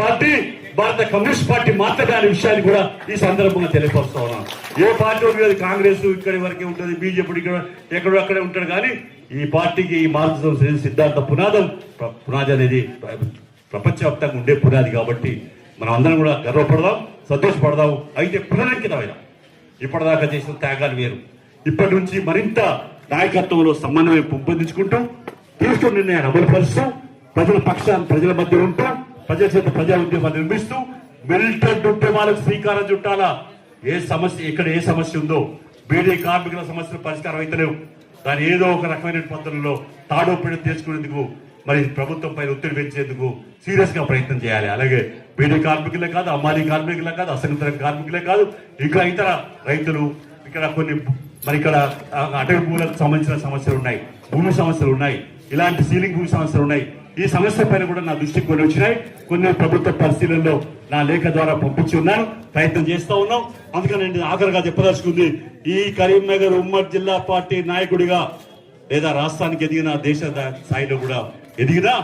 Party భారత communist party మాత్రమే అనే విషయాన్ని కూడా ఈ సందర్భంగా తెలియపరుస్తా ఉన్నాను ఏ పార్టీ ఉండదు కాంగ్రెస్ ఇక్కడి వరకే ఉంటుంది బీజేపీ ఇక్కడ ఎక్కడో అక్కడే ఉంటాడు. కానీ ఈ పార్టీకి ఈ మార్గదర్శన సిద్ధాంత పునాదం పునాది అనేది ప్రపంచవ్యాప్తంగా ఉండే పునాది కాబట్టి మనం అందరం కూడా గర్వపడదాం సంతోషపడదాం. అయితే పునరంకితమైన. ఇప్పటిదాకా చేసిన త్యాగాలు వేరు. ఇప్పటి నుంచి మరింత నాయకత్వంలో సమన్వయం పెంపొందించుకుంటాం. తీసుకున్న నిర్ణయాన్ని అమలు పరుస్తూ ప్రజల పక్షాన్ని ప్రజల మధ్య ఉంటూ ప్రజల చేత ప్రజా ఉద్యమాన్ని నిర్మిస్తూ మిలిటెంట్ ఉద్యమాలకు శ్రీకారం చుట్టాలా? ఏ సమస్య ఇక్కడ ఏ సమస్య ఉందో? బీడీ కార్మికుల సమస్యలు పరిష్కారం అయితలేవు. దాని ఏదో ఒక రకమైన పద్ధతుల్లో తాడోపిడి తీసుకునేందుకు మరి ప్రభుత్వం పైన ఒత్తిడి పెంచేందుకు సీరియస్గా ప్రయత్నం చేయాలి. అలాగే బీడీ కార్మికులే కాదు అమ్మాలి కార్మికులే కాదు అసంగత కార్మికులే కాదు ఇంకా ఇతర రైతులు ఇక్కడ కొన్ని మరి ఇక్కడ ఆ, అటవీ భూములకు సంబంధించిన సమస్యలు ఉన్నాయి. భూమి సమస్యలు ఉన్నాయి. ఇలాంటి సీలింగ్ భూమి సమస్యలు ఉన్నాయి. ఈ సమస్య పైన కూడా నా దృష్టికి కొన్ని వచ్చినాయి. కొన్ని ప్రభుత్వ పరిశీలనలో నా లేఖ ద్వారా పంపించి ఉన్నాను. ప్రయత్నం చేస్తూ ఉన్నాం. అందుకని నేను ఆఖరిగా చెప్పదలుచుకుంది ఈ కరీంనగర్ ఉమ్మడి జిల్లా పార్టీ నాయకుడిగా లేదా రాష్ట్రానికి ఎదిగిన దేశ స్థాయిలో కూడా ఎదిగినా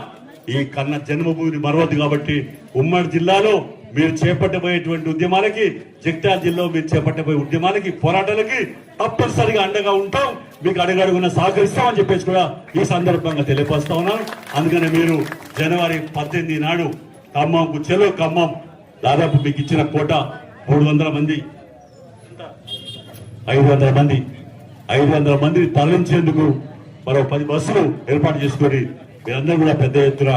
ఈ కన్న జన్మభూమిని మరవద్దు కాబట్టి ఉమ్మడి జిల్లాలో మీరు చేపట్టబోయేటువంటి ఉద్యమాలకి జగిత్యాల జిల్లాలో మీరు చేపట్టబోయే ఉద్యమాలకి పోరాటాలకి తప్పనిసరిగా అండగా ఉంటాం. మీకు అడుగడుగున సహకరిస్తామని చెప్పేసి కూడా ఈ సందర్భంగా తెలియపరుస్తా ఉన్నాను. అందుకని మీరు జనవరి పద్దెనిమిది నాడు ఖమ్మంకు చెలో ఖమ్మం దాదాపు మీకు ఇచ్చిన కోట మూడు వందల మంది ఐదు వందల మంది ఐదు వందల మందిని తరలించేందుకు మరో పది బస్సులు ఏర్పాటు చేసుకొని మీరందరూ కూడా పెద్ద ఎత్తున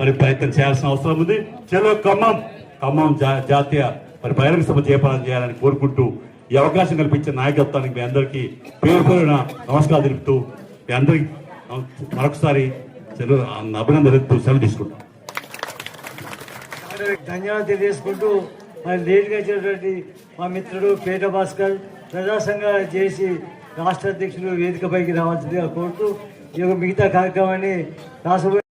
మరి ప్రయత్నం చేయాల్సిన అవసరం ఉంది. చెలో ఖమ్మం ఖమ్మం జాతీయ మరి బహిరంగ సభ చేపడం చేయాలని కోరుకుంటూ ఈ అవకాశం కల్పించిన నాయకత్వానికి మీ అందరికీ పేరు పేరున నమస్కారం తెలుపుతూ మీ అందరికి మరొకసారి సెలవు అభినందన తెలుపుతూ సెలవు తీసుకుంటాం. ధన్యవాదాలు తెలియజేసుకుంటూ మరి లేట్గా వచ్చినటువంటి మా మిత్రుడు పేట భాస్కర్ ప్రజాసంగా చేసి రాష్ట్ర అధ్యక్షులు వేదికపైకి రావాల్సిందిగా కోరుతూ ఈ యొక్క మిగతా కార్యక్రమాన్ని రాష్ట్ర